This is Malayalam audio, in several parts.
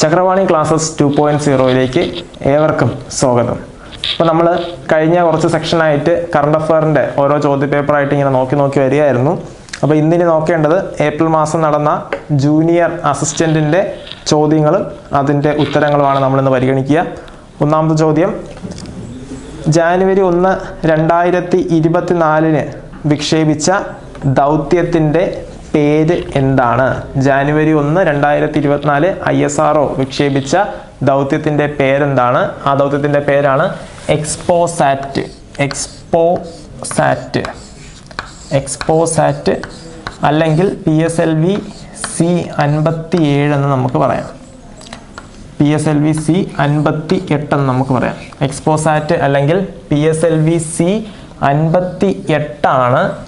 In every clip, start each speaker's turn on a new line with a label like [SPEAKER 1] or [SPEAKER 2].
[SPEAKER 1] ചക്രവാണി ക്ലാസ്സസ് ടു പോയിന്റ് സീറോയിലേക്ക് ഏവർക്കും സ്വാഗതം. അപ്പോൾ നമ്മൾ കഴിഞ്ഞ കുറച്ച് സെക്ഷനായിട്ട് കറണ്ട് അഫയറിന്റെ ഓരോ ചോദ്യപേപ്പറായിട്ട് ഇങ്ങനെ നോക്കി നോക്കി വരികയായിരുന്നു. അപ്പോൾ ഇന്നിനി നോക്കേണ്ടത് ഏപ്രിൽ മാസം നടന്ന ജൂനിയർ അസിസ്റ്റന്റിന്റെ ചോദ്യങ്ങളും അതിന്റെ ഉത്തരങ്ങളുമാണ് നമ്മളിന്ന് പരിഗണിക്കുക. ഒന്നാമത്തെ ചോദ്യം ജാനുവരി ഒന്ന് രണ്ടായിരത്തി ഇരുപത്തിനാലിന് വിക്ഷേപിച്ച ദൗത്യത്തിന്റെ പേര് എന്താണ്? ജാനുവരി ഒന്ന് രണ്ടായിരത്തി ഇരുപത്തിനാല് ഐ എസ് ആർ ഒ വിക്ഷേപിച്ച ദൗത്യത്തിന്റെ പേരെന്താണ്? ആ ദൗത്യത്തിന്റെ പേരാണ് എക്സ്പോസാറ്റ്. എക്സ്പോസാറ്റ്. എക്സ്പോസാറ്റ് അല്ലെങ്കിൽ P S L V C അൻപത്തി ഏഴ് എന്ന് നമുക്ക് പറയാം. P S L V C അൻപത്തി എട്ട് എന്ന് നമുക്ക് പറയാം. എക്സ്പോസാറ്റ് അല്ലെങ്കിൽ P S L V C അൻപത്തി എട്ടാണ്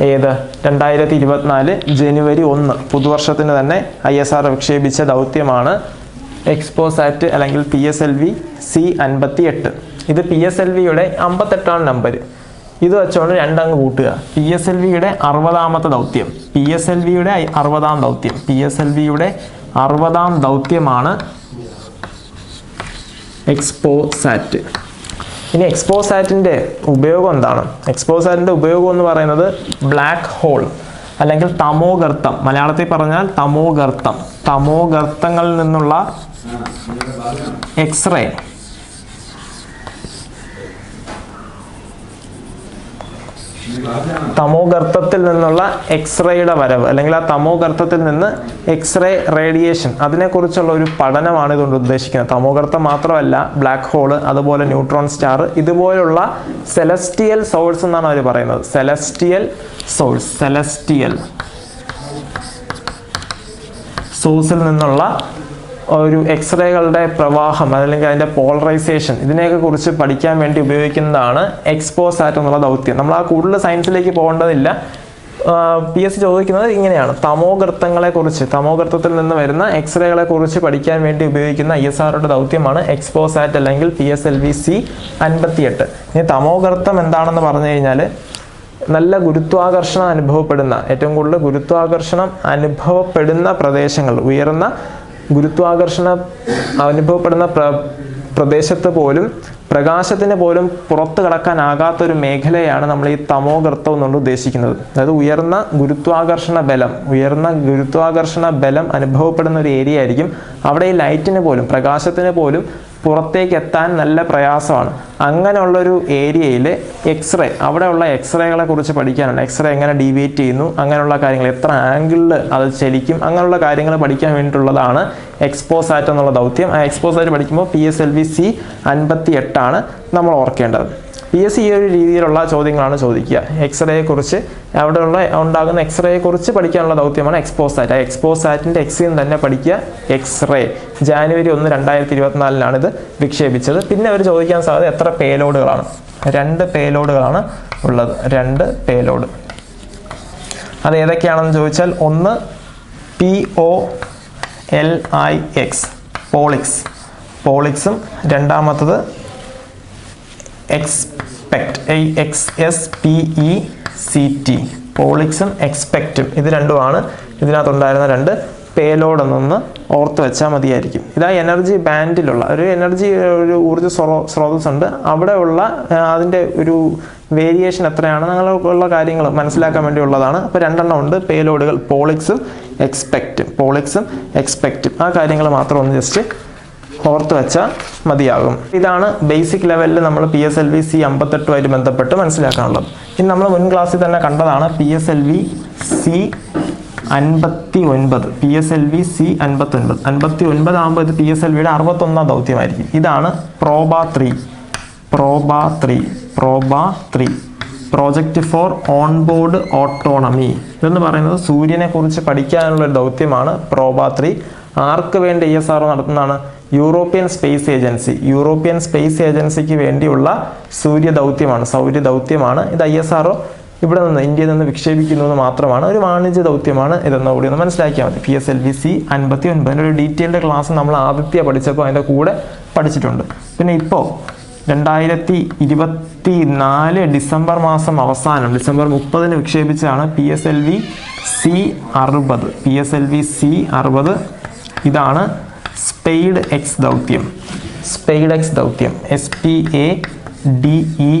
[SPEAKER 1] ഏത്? രണ്ടായിരത്തി ഇരുപത്തിനാല് ജനുവരി ഒന്ന്. പുതുവർഷത്തിന് തന്നെ ഐ എസ് ആർ വിക്ഷേപിച്ച ദൗത്യമാണ് എക്സ്പോസാറ്റ് അല്ലെങ്കിൽ P S L V C അൻപത്തി എട്ട് ഇത് പി എസ് എൽ വിയുടെ അമ്പത്തെട്ടാം നമ്പർ ഇത് വെച്ചുകൊണ്ട് രണ്ടങ്ങ് കൂട്ടുക. പി എസ് എൽ വിയുടെ അറുപതാമത്തെ ദൗത്യം. പി എസ് എൽ വിയുടെ അറുപതാം ദൗത്യം. പി എസ് എൽ വിയുടെ അറുപതാം ദൗത്യമാണ് എക്സ്പോസാറ്റ് ഇനി എക്സ്പോസാറ്റിന്റെ ഉപയോഗം എന്താണ്? എക്സ്പോസാറ്റിന്റെ ഉപയോഗം എന്ന് പറയുന്നത് ബ്ലാക്ക് ഹോൾ അല്ലെങ്കിൽ തമോഗർത്തം. മലയാളത്തിൽ പറഞ്ഞാൽ തമോഗർത്തം. തമോഗർത്തങ്ങളിൽ നിന്നുള്ള എക്സ്റേ തമോഗർത്തത്തിൽ നിന്നുള്ള എക്സ്റേയുടെ വരവ് അല്ലെങ്കിൽ ആ തമോഗർത്തത്തിൽ നിന്ന് എക്സ്റേ റേഡിയേഷൻ അതിനെക്കുറിച്ചുള്ള ഒരു പഠനമാണ് ഇതുകൊണ്ട് ഉദ്ദേശിക്കുന്നത്. തമോഗർത്തം മാത്രമല്ല ബ്ലാക്ക് ഹോൾ അതുപോലെ ന്യൂട്രോൺ സ്റ്റാർ ഇതുപോലുള്ള സെലസ്റ്റിയൽ സോഴ്സ് എന്നാണ് അവർ പറയുന്നത്. സെലസ്റ്റിയൽ സോഴ്സ് സെലസ്റ്റിയൽ സോഴ്സിൽ നിന്നുള്ള ഒരു എക്സ്റേകളുടെ പ്രവാഹം അല്ലെങ്കിൽ അതിന്റെ പോളറൈസേഷൻ ഇതിനെയൊക്കെ കുറിച്ച് പഠിക്കാൻ വേണ്ടി ഉപയോഗിക്കുന്നതാണ് എക്സ്പോസാറ്റ് എന്നുള്ള ദൗത്യം. നമ്മൾ ആ കൂടുതൽ സയൻസിലേക്ക് പോകേണ്ടതില്ല. പി എസ് സി ചോദിക്കുന്നത് ഇങ്ങനെയാണ്. തമോഗർത്തങ്ങളെ കുറിച്ച് തമോഗർത്തത്തിൽ നിന്ന് വരുന്ന എക്സ്റേകളെ കുറിച്ച് പഠിക്കാൻ വേണ്ടി ഉപയോഗിക്കുന്ന ഐ എസ് ആറുടെ ദൗത്യമാണ് എക്സ്പോസാറ്റ് അല്ലെങ്കിൽ P S L V C അൻപത്തിയെട്ട്. ഇനി തമോഗർത്തം എന്താണെന്ന് പറഞ്ഞു കഴിഞ്ഞാൽ നല്ല ഗുരുത്വാകർഷണം അനുഭവപ്പെടുന്ന ഏറ്റവും കൂടുതൽ ഗുരുത്വാകർഷണം അനുഭവപ്പെടുന്ന പ്രദേശങ്ങൾ ഉയർന്ന ഗുരുത്വാകർഷണം അനുഭവപ്പെടുന്ന പ്ര പ്രദേശത്ത് പോലും പ്രകാശത്തിന് പോലും പുറത്തു കടക്കാനാകാത്ത ഒരു മേഖലയാണ് നമ്മൾ ഈ തമോ ഗർത്തം എന്നുകൊണ്ട് ഉദ്ദേശിക്കുന്നത്. അതായത് ഉയർന്ന ഗുരുത്വാകർഷണ ബലം ഉയർന്ന ഗുരുത്വാകർഷണ ബലം അനുഭവപ്പെടുന്ന ഒരു ഏരിയ ആയിരിക്കും അവിടെ ഈ ലൈറ്റിന് പോലും പ്രകാശത്തിന് പോലും പുറത്തേക്ക് എത്താൻ നല്ല പ്രയാസമാണ്. അങ്ങനെയുള്ളൊരു ഏരിയയിൽ എക്സ്റേ അവിടെയുള്ള എക്സ്റേകളെ കുറിച്ച് പഠിക്കാനുണ്ട്. എക്സ്റേ എങ്ങനെ ഡീവിയേറ്റ് ചെയ്യുന്നു അങ്ങനെയുള്ള കാര്യങ്ങൾ എത്ര ആംഗിളിൽ അത് ചലിക്കും അങ്ങനെയുള്ള കാര്യങ്ങൾ പഠിക്കാൻ വേണ്ടിയിട്ടുള്ളതാണ് എക്സ്പോസാറ്റ് എന്നുള്ള ദൗത്യം. ആ എക്സ്പോസാറ്റ് പഠിക്കുമ്പോൾ P S L V C അൻപത്തി എട്ടാണ് നമ്മൾ ഓർക്കേണ്ടത്. പി എസ് സി ഈ ഒരു രീതിയിലുള്ള ചോദ്യങ്ങളാണ് ചോദിക്കുക. എക്സ്റേയെ കുറിച്ച് അവിടെയുള്ള ഉണ്ടാകുന്ന എക്സ്റേയെ കുറിച്ച് പഠിക്കാനുള്ള ദൗത്യമാണ് എക്സ്പോസാറ്റ് ആ എക്സ്പോസാറ്റിന്റെ നിന്ന് തന്നെ പഠിക്കുക എക്സ്റേ ജാനുവരി ഒന്ന് രണ്ടായിരത്തി ഇത് വിക്ഷേപിച്ചത്. പിന്നെ അവർ ചോദിക്കാൻ സാധ്യത എത്ര പേലോഡുകളാണ് രണ്ട് പേലോഡുകളാണ് ഉള്ളത്. രണ്ട് പേലോഡ് അത് ഏതൊക്കെയാണെന്ന് ചോദിച്ചാൽ ഒന്ന് P O L I X POLIX പോളിക്സും രണ്ടാമത്തത് XSPECT X S P E C T പോളിക്സും എക്സ്പെക്റ്റും ഇത് രണ്ടുമാണ്. ഇതിനകത്തുണ്ടായിരുന്ന രണ്ട് പേലോഡ് എന്നൊന്ന് ഓർത്ത് വെച്ചാൽ മതിയായിരിക്കും. ഇതാ എനർജി ബാൻഡിലുള്ള ഒരു എനർജി ഒരു ഊർജ സ്രോ സ്രോതസ് ഉണ്ട്. അവിടെയുള്ള അതിന്റെ ഒരു വേരിയേഷൻ എത്രയാണ്? അങ്ങനെയുള്ള കാര്യങ്ങൾ മനസ്സിലാക്കാൻ വേണ്ടിയുള്ളതാണ്. അപ്പോൾ രണ്ടെണ്ണം ഉണ്ട്. പേലോഡുകൾ പോളിക്സും എക്സ്പെക്റ്റും പോളിക്സും എക്സ്പെക്റ്റും ആ കാര്യങ്ങൾ മാത്രം ഒന്ന് ജസ്റ്റ് ഓർത്ത് വെച്ചാൽ മതിയാകും. ഇതാണ് ബേസിക് ലെവലിൽ നമ്മൾ P S L V C അമ്പത്തെട്ടുമായിട്ട് ബന്ധപ്പെട്ട് മനസ്സിലാക്കാനുള്ളത്. ഇനി നമ്മൾ മുൻ ക്ലാസ്സിൽ തന്നെ കണ്ടതാണ് P S L V C അൻപത്തി ഒൻപത് P S L V C അൻപത്തി ഒൻപത് അൻപത്തി ഒൻപത് ആകുമ്പോൾ ഇത് പി എസ് എൽ വിയുടെ അറുപത്തൊന്നാം ദൗത്യമായിരിക്കും. ഇതാണ് Proba three Proba three Proba three project for on board autonomy ഇതെന്ന് പറയുന്നത് സൂര്യനെക്കുറിച്ച് പഠിക്കാനുള്ള ഒരു ദൗത്യമാണ് പ്രോബ ത്രീ ആർക്ക് വേണ്ടി ഇ എസ് ആർ നടത്തുന്നതാണ്? European space agency European space ഏജൻസിക്ക് വേണ്ടിയുള്ള സൂര്യദൗത്യമാണ് സൗര്യദൗത്യമാണ് സൗര്യ ദൗത്യമാണ് ഇത് ഐ എസ് ആർഒ ഇവിടെ നിന്ന് ഇന്ത്യയിൽ നിന്ന് വിക്ഷേപിക്കുന്നു എന്ന് മാത്രമാണ് ഒരു വാണിജ്യ ദൗത്യമാണ് ഇതെന്ന് കൂടി ഒന്ന് മനസ്സിലാക്കിയാൽ മതി. P S L V C അൻപത്തി ഒൻപതിന്റെ ഒരു ഡീറ്റെയിൽഡ് ക്ലാസ് നമ്മൾ ആദിത്യ പഠിച്ചപ്പോൾ അതിന്റെ കൂടെ പഠിച്ചിട്ടുണ്ട്. പിന്നെ ഇപ്പോൾ രണ്ടായിരത്തി ഇരുപത്തി നാല് ഡിസംബർ മാസം അവസാനം ഡിസംബർ മുപ്പതിന് വിക്ഷേപിച്ചാണ് P S L V C അറുപത്. P S L V C അറുപത്. ഇതാണ് സ്പെയ്ഡ് എക്സ് ദൗത്യം. സ്പെയ്ഡ് എക്സ് ദൗത്യം. S P A D E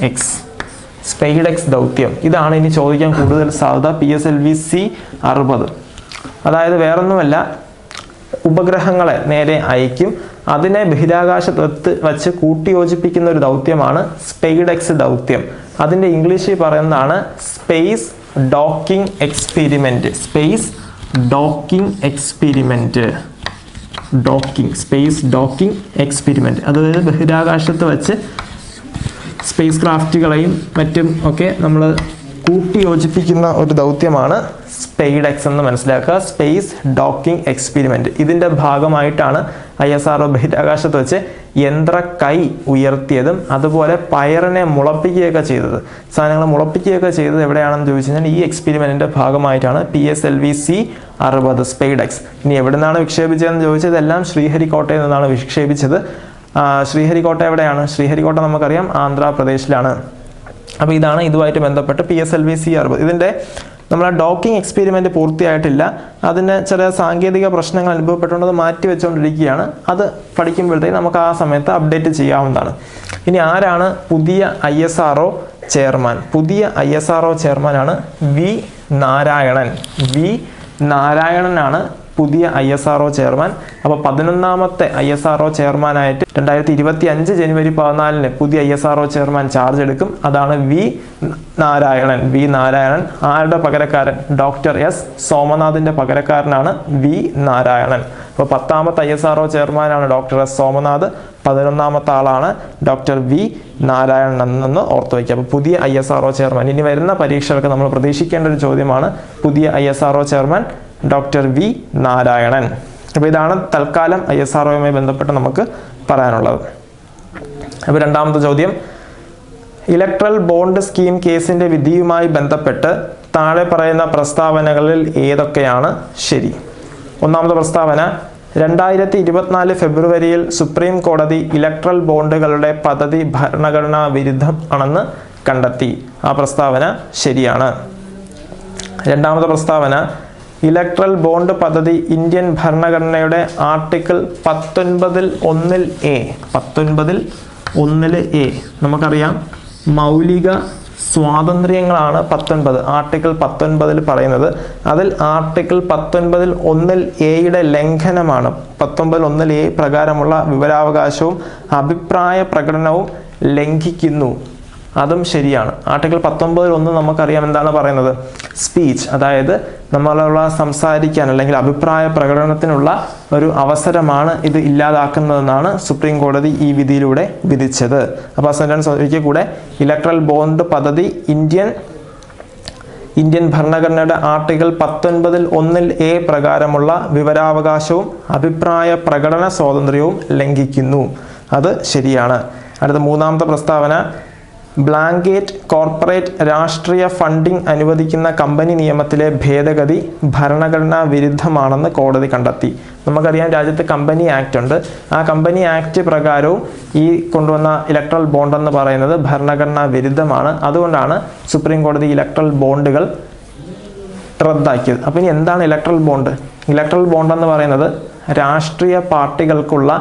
[SPEAKER 1] X SpaDeX ദൗത്യം. ഇതാണ് ഇനി ചോദിക്കാൻ കൂടുതൽ സാധ്യത. P S L V C അറുപത്. അതായത് വേറൊന്നുമല്ല ഉപഗ്രഹങ്ങളെ നേരെ അയക്കും അതിനെ ബഹിരാകാശത്ത് വച്ച് കൂട്ടിയോജിപ്പിക്കുന്ന ഒരു ദൗത്യമാണ് സ്പെയ്ഡെക്സ് ദൗത്യം. അതിന്റെ ഇംഗ്ലീഷിൽ പറയുന്നതാണ് space docking experiment space docking experiment docking space docking experiment അതായത് ബഹിരാകാശത്ത് വച്ച് സ്പേസ് ക്രാഫ്റ്റുകളെയും മറ്റും ഒക്കെ നമ്മൾ കൂട്ടി യോജിപ്പിക്കുന്ന ഒരു ദൗത്യമാണ് സ്പെയ്ഡെക്സ് എന്ന് മനസ്സിലാക്കുക. സ്പേസ് ഡോക്കിംഗ് എക്സ്പെരിമെന്റ് ഇതിന്റെ ഭാഗമായിട്ടാണ് ഐ എസ് ആർ ബഹിരാകാശത്ത് വെച്ച് യന്ത്ര കൈ ഉയർത്തിയതും അതുപോലെ പയറിനെ മുളപ്പിക്കുകയൊക്കെ ചെയ്തത്. സാധനങ്ങൾ മുളപ്പിക്കുകയൊക്കെ ചെയ്തത് എവിടെയാണെന്ന് ചോദിച്ചു കഴിഞ്ഞാൽ ഈ എക്സ്പെരിമെന്റിന്റെ ഭാഗമായിട്ടാണ് P S L V C അറുപത് സ്പെയ്ഡെക്സ് ഇനി എവിടെ നിന്നാണ് വിക്ഷേപിച്ചതെന്ന് ചോദിച്ചത്? എല്ലാം ശ്രീഹരിക്കോട്ടയിൽ നിന്നാണ് വിക്ഷേപിച്ചത്. ശ്രീഹരിക്കോട്ട എവിടെയാണ്? ശ്രീഹരിക്കോട്ട നമുക്കറിയാം ആന്ധ്രാപ്രദേശിലാണ്. അപ്പോൾ ഇതാണ് ഇതുമായിട്ട് ബന്ധപ്പെട്ട് P S L V C അറുപത്. ഇതിന്റെ നമ്മൾ ആ ഡോക്കിംഗ് എക്സ്പെരിമെന്റ് പൂർത്തിയായിട്ടില്ല. അതിന് ചില സാങ്കേതിക പ്രശ്നങ്ങൾ അനുഭവപ്പെട്ടുകൊണ്ട് അത് മാറ്റി വെച്ചുകൊണ്ടിരിക്കുകയാണ് അത് പഠിക്കുമ്പോഴത്തേക്ക് നമുക്ക് ആ സമയത്ത് അപ്ഡേറ്റ് ചെയ്യാവുന്നതാണ്. ഇനി ആരാണ് പുതിയ ഐ എസ് ആർ ചെയർമാൻ? പുതിയ ഐ എസ് ആർ ചെയർമാനാണ് വി നാരായണൻ. വി നാരായണനാണ് പുതിയ ഐ എസ് ആർ ചെയർമാൻ. അപ്പോൾ പതിനൊന്നാമത്തെ ഐ എസ് ആർ ചെയർമാനായിട്ട് രണ്ടായിരത്തി ഇരുപത്തി അഞ്ച് ജനുവരി പതിനാലിന് പുതിയ I S R chairman charge എടുക്കും. അതാണ് വി നാരായണൻ. വി നാരായണൻ. ആരുടെ പകരക്കാരൻ? ഡോക്ടർ എസ് സോമനാഥിന്റെ പകരക്കാരനാണ് വി നാരായണൻ. അപ്പോൾ പത്താമത്തെ ഐ എസ് ആർ ചെയർമാനാണ് ഡോക്ടർ എസ് സോമനാഥ്. പതിനൊന്നാമത്തെ ആളാണ് ഡോക്ടർ വി നാരായണൻ എന്ന് ഓർത്തു വയ്ക്കുക. അപ്പോൾ പുതിയ ഐ എസ് ആർ ചെയർമാൻ. ഇനി വരുന്ന പരീക്ഷകൾക്ക് നമ്മൾ പ്രതീക്ഷിക്കേണ്ട ഒരു ചോദ്യമാണ് പുതിയ I S R chairman doctor V Narayanan. അപ്പോൾ ഇതാണ് തൽക്കാലം ഐ എസ് ആർ ബന്ധപ്പെട്ട് നമുക്ക് പറയാനുള്ളത്. അപ്പോൾ രണ്ടാമത്തെ ചോദ്യം. ഇലക്ട്രൽ ബോണ്ട് സ്കീം കേസിന്റെ വിധിയുമായി ബന്ധപ്പെട്ട് താഴെ പറയുന്ന പ്രസ്താവനകളിൽ ഏതൊക്കെയാണ് ശരി? ഒന്നാമത്തെ പ്രസ്താവന രണ്ടായിരത്തി ഇരുപത്തിനാല് ഫെബ്രുവരിയിൽ സുപ്രീം കോടതി ഇലക്ട്രൽ ബോണ്ടുകളുടെ പദ്ധതി ഭരണഘടനാ വിരുദ്ധം ആണെന്ന് കണ്ടെത്തി. ആ പ്രസ്താവന ശരിയാണ്. രണ്ടാമത്തെ പ്രസ്താവന ഇലക്ട്രൽ ബോണ്ട് പദ്ധതി ഇന്ത്യൻ ഭരണഘടനയുടെ ആർട്ടിക്കിൾ പത്തൊൻപതിൽ ഒന്നിൽ എ. പത്തൊൻപതിൽ ഒന്നിൽ എ. നമുക്കറിയാം. മൗലിക സ്വാതന്ത്ര്യങ്ങളാണ് പത്തൊൻപത്. ആർട്ടിക്കിൾ പത്തൊൻപതിൽ പറയുന്നത്. അതിൽ ആർട്ടിക്കിൾ പത്തൊൻപതിൽ ഒന്നിൽ എയുടെ ലംഘനമാണ്. പത്തൊൻപതിൽ ഒന്നിൽ എ പ്രകാരമുള്ള വിവരാവകാശവും അഭിപ്രായ പ്രകടനവും ലംഘിക്കുന്നു. അതും ശരിയാണ്. ആർട്ടിക്കിൾ പത്തൊമ്പതിൽ ഒന്ന് നമുക്കറിയാം എന്താണ് പറയുന്നത്? സ്പീച്ച് അതായത് നമ്മളുള്ള സംസാരിക്കാൻ അല്ലെങ്കിൽ അഭിപ്രായ പ്രകടനത്തിനുള്ള ഒരു അവസരമാണ് ഇത് ഇല്ലാതാക്കുന്നതെന്നാണ് സുപ്രീം കോടതി ഈ വിധിയിലൂടെ വിധിച്ചത്. അപ്പോൾ സെന്റൻസ് ഒരിക്കൽ കൂടെ ഇലക്ട്രൽ ബോണ്ട് പദ്ധതി ഇന്ത്യൻ ഇന്ത്യൻ ഭരണഘടനയുടെ ആർട്ടിക്കിൾ പത്തൊൻപതിൽ ഒന്നിൽ എ പ്രകാരമുള്ള വിവരാവകാശവും അഭിപ്രായ പ്രകടന സ്വാതന്ത്ര്യവും ലംഘിക്കുന്നു. അത് ശരിയാണ്. അടുത്ത മൂന്നാമത്തെ പ്രസ്താവന ബ്ലാങ്കേറ്റ് കോർപ്പറേറ്റ് രാഷ്ട്രീയ ഫണ്ടിംഗ് അനുവദിക്കുന്ന കമ്പനി നിയമത്തിലെ ഭേദഗതി ഭരണഘടനാ വിരുദ്ധമാണെന്ന് കോടതി കണ്ടെത്തി. നമുക്കറിയാം രാജ്യത്ത് കമ്പനി ആക്ട് ഉണ്ട്. ആ കമ്പനി ആക്ട് പ്രകാരവും ഈ കൊണ്ടുവന്ന ഇലക്ട്രൽ ബോണ്ട് എന്ന് പറയുന്നത് ഭരണഘടനാ വിരുദ്ധമാണ്. അതുകൊണ്ടാണ് സുപ്രീം കോടതി ഇലക്ട്രൽ ബോണ്ടുകൾ റദ്ദാക്കിയത്. അപ്പോൾ ഇനി എന്താണ് ഇലക്ട്രൽ ബോണ്ട്? ഇലക്ട്രൽ ബോണ്ട് എന്ന് പറയുന്നത് രാഷ്ട്രീയ പാർട്ടികൾക്കുള്ള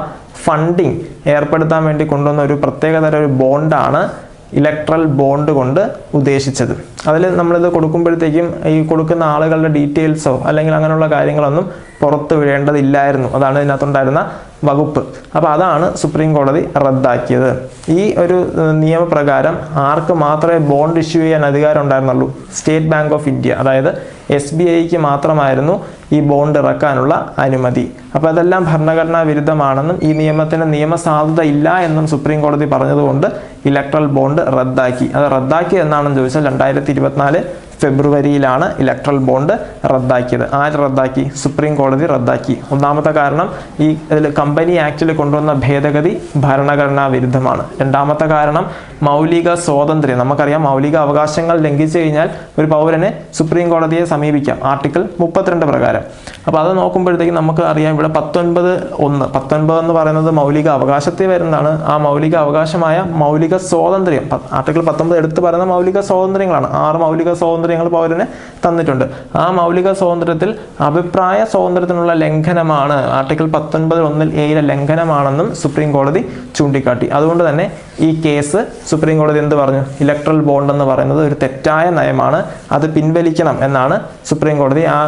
[SPEAKER 1] ഫണ്ടിങ് ഏർപ്പെടുത്താൻ വേണ്ടി കൊണ്ടുവന്ന ഒരു പ്രത്യേകതര ഒരു ബോണ്ടാണ് ഇലക്ട്രൽ ബോണ്ട് കൊണ്ട് ഉദ്ദേശിച്ചത്. അതിൽ നമ്മളിത് കൊടുക്കുമ്പോഴത്തേക്കും ഈ കൊടുക്കുന്ന ആളുകളുടെ ഡീറ്റെയിൽസോ അല്ലെങ്കിൽ അങ്ങനെയുള്ള കാര്യങ്ങളൊന്നും പുറത്തു വിടേണ്ടതില്ലായിരുന്നു. അതാണ് ഇതിനകത്തുണ്ടായിരുന്ന വകുപ്പ്. അപ്പോൾ അതാണ് സുപ്രീം കോടതി റദ്ദാക്കിയത്. ഈ ഒരു നിയമപ്രകാരം ആർക്ക് മാത്രമേ ബോണ്ട് ഇഷ്യൂ ചെയ്യാൻ അധികാരം ഉണ്ടായിരുന്നുള്ളൂ. State Bank of India. അതായത് എസ് ബി ഐക്ക് മാത്രമായിരുന്നു ഈ ബോണ്ട് ഇറക്കാനുള്ള അനുമതി. അപ്പോൾ അതെല്ലാം ഭരണഘടനാ വിരുദ്ധമാണെന്നും ഈ നിയമത്തിന് നിയമസാധുത ഇല്ല എന്നും സുപ്രീം കോടതി പറഞ്ഞതുകൊണ്ട് ഇലക്ട്രൽ ബോണ്ട് റദ്ദാക്കി. അത് റദ്ദാക്കി എന്നാണെന്ന് ചോദിച്ചാൽ രണ്ടായിരത്തി ഇരുപത്തിനാല് ഫെബ്രുവരിയിലാണ് ഇലക്ട്രൽ ബോണ്ട് റദ്ദാക്കിയത്. ആര് റദ്ദാക്കി? സുപ്രീം കോടതി റദ്ദാക്കി. ഒന്നാമത്തെ കാരണം ഈ ഇതിൽ കമ്പനി ആക്ടിൽ കൊണ്ടുവന്ന ഭേദഗതി ഭരണഘടനാ വിരുദ്ധമാണ്. രണ്ടാമത്തെ കാരണം മൗലിക സ്വാതന്ത്ര്യം. നമുക്കറിയാം മൗലിക അവകാശങ്ങൾ ലംഘിച്ചു കഴിഞ്ഞാൽ ഒരു പൗരനെ സുപ്രീം കോടതിയെ സമീപിക്കാം. ആർട്ടിക്കിൾ മുപ്പത്തിരണ്ട് പ്രകാരം. അപ്പോൾ അത് നോക്കുമ്പോഴത്തേക്ക് നമുക്ക് അറിയാം ഇവിടെ പത്തൊൻപത് ഒന്ന്. പത്തൊൻപത് എന്ന് പറയുന്നത് മൗലിക അവകാശത്തിൽ വരുന്നതാണ്. ആ മൗലിക അവകാശമായ മൗലിക സ്വാതന്ത്ര്യം. ആർട്ടിക്കിൾ പത്തൊമ്പത് എടുത്ത് പറയുന്ന മൗലിക സ്വാതന്ത്ര്യങ്ങളാണ്. ആറ് മൗലിക സ്വാതന്ത്ര്യം സ്വാതന്ത്ര്യങ്ങൾ പൗരന് തന്നിട്ടുണ്ട്. ആ മൗലിക സ്വാതന്ത്ര്യത്തിൽ അഭിപ്രായ സ്വാതന്ത്ര്യത്തിനുള്ള ലംഘനമാണ് ആർട്ടിക്കിൾ പത്തൊൻപത് ഒന്നിൽ ഏഴിലെ ലംഘനമാണെന്നും സുപ്രീം കോടതി ചൂണ്ടിക്കാട്ടി. അതുകൊണ്ട് തന്നെ ഈ കേസ് സുപ്രീം കോടതി എന്ത് പറഞ്ഞു? ഇലക്ട്രൽ ബോണ്ട് എന്ന് പറയുന്നത് ഒരു തെറ്റായ നയമാണ്. അത് പിൻവലിക്കണം എന്നാണ് സുപ്രീം കോടതി ആ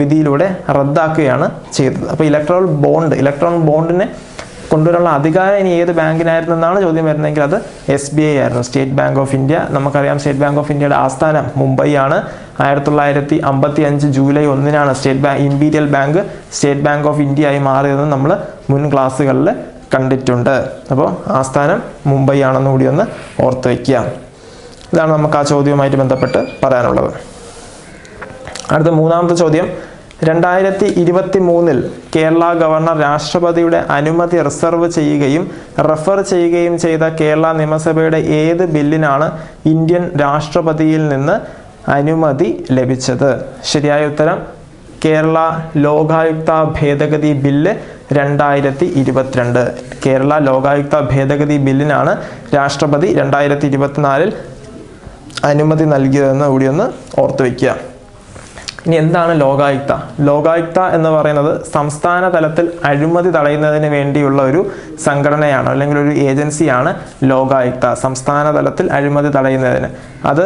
[SPEAKER 1] വിധിയിലൂടെ റദ്ദാക്കുകയാണ് ചെയ്തത്. അപ്പോൾ ഇലക്ട്രൽ ബോണ്ട് ഇലക്ട്രോൺ ബോണ്ടിനെ കൊണ്ടുവരാനുള്ള അധികാരം ഇനി ഏത് ബാങ്കിനായിരുന്നു എന്നാണ് ചോദ്യം വരുന്നതെങ്കിൽ അത് എസ് ബി ഐ ആയിരുന്നു. സ്റ്റേറ്റ് ബാങ്ക് ഓഫ് ഇന്ത്യ നമുക്കറിയാം സ്റ്റേറ്റ് ബാങ്ക് ഓഫ് ഇന്ത്യയുടെ ആസ്ഥാനം മുംബൈ ആണ്. ആയിരത്തി തൊള്ളായിരത്തി അമ്പത്തി അഞ്ച് ജൂലൈ ഒന്നിനാണ് State Bank Imperial Bank State Bank of India ആയി മാറിയതെന്ന് നമ്മൾ മുൻ ക്ലാസ്സുകളിൽ കണ്ടിട്ടുണ്ട്. അപ്പോൾ ആസ്ഥാനം മുംബൈ ആണെന്ന് കൂടി ഒന്ന് ഓർത്ത് വയ്ക്കുക ഇതാണ് നമുക്ക് ആ ചോദ്യവുമായിട്ട് ബന്ധപ്പെട്ട് പറയാനുള്ളത്. അടുത്ത മൂന്നാമത്തെ ചോദ്യം. രണ്ടായിരത്തി ഇരുപത്തി മൂന്നിൽ കേരള ഗവർണർ രാഷ്ട്രപതിയുടെ അനുമതി റിസർവ് ചെയ്യുകയും റെഫർ ചെയ്യുകയും ചെയ്ത കേരള നിയമസഭയുടെ ഏത് ബില്ലിനാണ് ഇന്ത്യൻ രാഷ്ട്രപതിയിൽ നിന്ന് അനുമതി ലഭിച്ചത്? ശരിയായ ഉത്തരം കേരള ലോകായുക്ത ഭേദഗതി ബില്ല് രണ്ടായിരത്തി ഇരുപത്തിരണ്ട് കേരള ലോകായുക്ത ഭേദഗതി ബില്ലിനാണ് രാഷ്ട്രപതി രണ്ടായിരത്തി ഇരുപത്തിനാലിൽ അനുമതി നൽകിയതെന്ന് കൂടിയൊന്ന് ഓർത്തു വയ്ക്കുക ഇനി എന്താണ് ലോകായുക്ത? ലോകായുക്ത എന്ന് പറയുന്നത് സംസ്ഥാന തലത്തിൽ അഴിമതി തടയുന്നതിന് വേണ്ടിയുള്ള ഒരു സംഘടനയാണ് അല്ലെങ്കിൽ ഒരു ഏജൻസിയാണ് ലോകായുക്ത സംസ്ഥാന തലത്തിൽ അഴിമതി തടയുന്നതിന്. അത്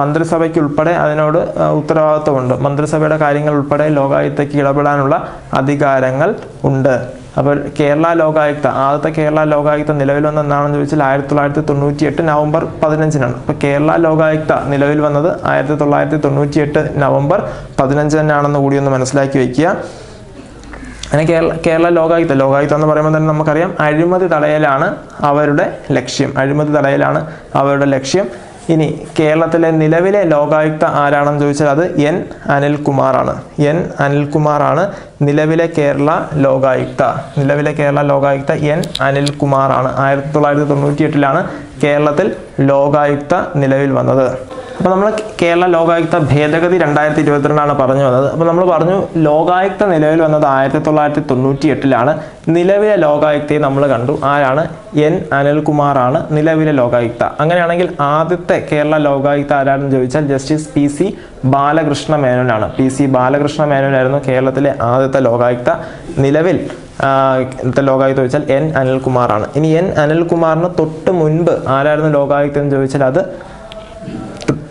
[SPEAKER 1] മന്ത്രിസഭയ്ക്ക് ഉൾപ്പെടെ അതിനോട് ഉത്തരവാദിത്വമുണ്ട്. മന്ത്രിസഭയുടെ കാര്യങ്ങൾ ഉൾപ്പെടെ ലോകായുക്തയ്ക്ക് ഇടപെടാനുള്ള അധികാരങ്ങൾ ഉണ്ട്. അപ്പോൾ കേരള ലോകായുക്ത ആദ്യത്തെ കേരള ലോകായുക്ത നിലവിൽ വന്ന എന്നാണെന്ന് ചോദിച്ചാൽ ആയിരത്തി തൊള്ളായിരത്തി തൊണ്ണൂറ്റി എട്ട് നവംബർ പതിനഞ്ചിനാണ്. അപ്പോൾ കേരള ലോകായുക്ത നിലവിൽ വന്നത് ആയിരത്തി തൊള്ളായിരത്തി തൊണ്ണൂറ്റി എട്ട് നവംബർ പതിനഞ്ച് തന്നെയാണെന്ന് കൂടി ഒന്ന് മനസ്സിലാക്കി വയ്ക്കുക. അങ്ങനെ കേരള കേരള ലോകായുക്ത ലോകായുക്ത എന്ന് പറയുമ്പോൾ തന്നെ നമുക്കറിയാം അഴിമതി തടയലാണ് അവരുടെ ലക്ഷ്യം. അഴിമതി തടയലാണ് അവരുടെ ലക്ഷ്യം. ഇനി കേരളത്തിലെ നിലവിലെ ലോകായുക്ത ആരാണെന്ന് ചോദിച്ചാൽ അത് എൻ അനിൽകുമാറാണ്. എൻ അനിൽകുമാറാണ് നിലവിലെ കേരള ലോകായുക്ത. നിലവിലെ കേരള ലോകായുക്ത എൻ അനിൽകുമാറാണ്. ആയിരത്തി തൊള്ളായിരത്തി തൊണ്ണൂറ്റി എട്ടിലാണ് കേരളത്തിൽ ലോകായുക്ത നിലവിൽ വന്നത്. അപ്പോൾ നമ്മൾ കേരള ലോകായുക്ത ഭേദഗതി രണ്ടായിരത്തി ഇരുപത്തിരണ്ടാണ് പറഞ്ഞു വന്നത്. അപ്പോൾ നമ്മൾ പറഞ്ഞു ലോകായുക്ത നിലവിൽ വന്നത് ആയിരത്തി തൊള്ളായിരത്തി തൊണ്ണൂറ്റി എട്ടിലാണ് നിലവിലെ ലോകായുക്തയെ നമ്മൾ കണ്ടു. ആരാണ്? എൻ. അനിൽകുമാറാണ് നിലവിലെ ലോകായുക്ത. അങ്ങനെയാണെങ്കിൽ ആദ്യത്തെ കേരള ലോകായുക്ത ആരാണെന്ന് ചോദിച്ചാൽ ജസ്റ്റിസ് പി സി ബാലകൃഷ്ണ മേനോനാണ് പി സി ബാലകൃഷ്ണ മേനോനായിരുന്നു കേരളത്തിലെ ആദ്യത്തെ ലോകായുക്ത. നിലവിൽ ലോകായുക്ത ചോദിച്ചാൽ എൻ. അനിൽകുമാറാണ്. ഇനി എൻ. അനിൽകുമാറിന് തൊട്ട് മുൻപ് ആരായിരുന്നു ലോകായുക്ത എന്ന് ചോദിച്ചാൽ അത്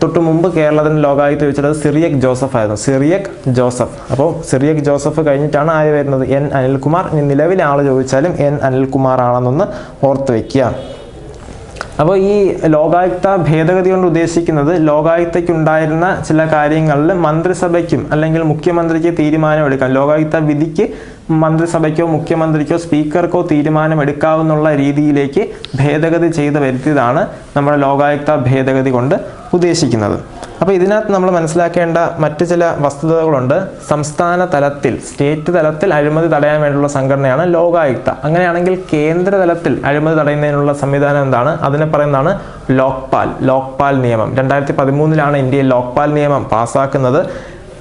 [SPEAKER 1] തൊട്ട് മുമ്പ് കേരളത്തിന് ലോകായുക്ത ചോദിച്ചത് സിറിയക് ജോസഫ് ആയിരുന്നു. സിറിയക് ജോസഫ്. അപ്പോൾ സിറിയക് ജോസഫ് കഴിഞ്ഞിട്ടാണ് ആര് വരുന്നത്? എൻ അനിൽകുമാർ. ഇനി നിലവിലെ ആൾ ചോദിച്ചാലും എൻ അനിൽകുമാർ ആണെന്നൊന്ന് ഓർത്ത് വയ്ക്കുക. അപ്പോൾ ഈ ലോകായുക്ത ഭേദഗതി കൊണ്ട് ഉദ്ദേശിക്കുന്നത് ലോകായുക്തയ്ക്കുണ്ടായിരുന്ന ചില കാര്യങ്ങളിൽ മന്ത്രിസഭയ്ക്കും അല്ലെങ്കിൽ മുഖ്യമന്ത്രിക്ക് തീരുമാനമെടുക്കാം ലോകായുക്ത വിധിക്ക് മന്ത്രിസഭയ്ക്കോ മുഖ്യമന്ത്രിക്കോ സ്പീക്കർക്കോ തീരുമാനമെടുക്കാവുന്നുള്ള രീതിയിലേക്ക് ഭേദഗതി ചെയ്ത് വരുത്തിയതാണ് നമ്മുടെ ലോകായുക്ത ഭേദഗതി കൊണ്ട് ഉദ്ദേശിക്കുന്നത്. അപ്പോൾ ഇതിനകത്ത് നമ്മൾ മനസ്സിലാക്കേണ്ട മറ്റ് ചില വസ്തുതകളുണ്ട്. സംസ്ഥാന തലത്തിൽ സ്റ്റേറ്റ് തലത്തിൽ അഴിമതി തടയാൻ വേണ്ടിയുള്ള സംഘടനയാണ് ലോകായുക്ത. അങ്ങനെയാണെങ്കിൽ കേന്ദ്ര തലത്തിൽ അഴിമതി തടയുന്നതിനുള്ള സംവിധാനം എന്താണ്? അതിനെ പറയുന്നതാണ് ലോക്പാൽ ലോക്പാൽ നിയമം. രണ്ടായിരത്തി പതിമൂന്നിലാണ് ഇന്ത്യയിൽ ലോക്പാൽ നിയമം പാസ്സാക്കുന്നത്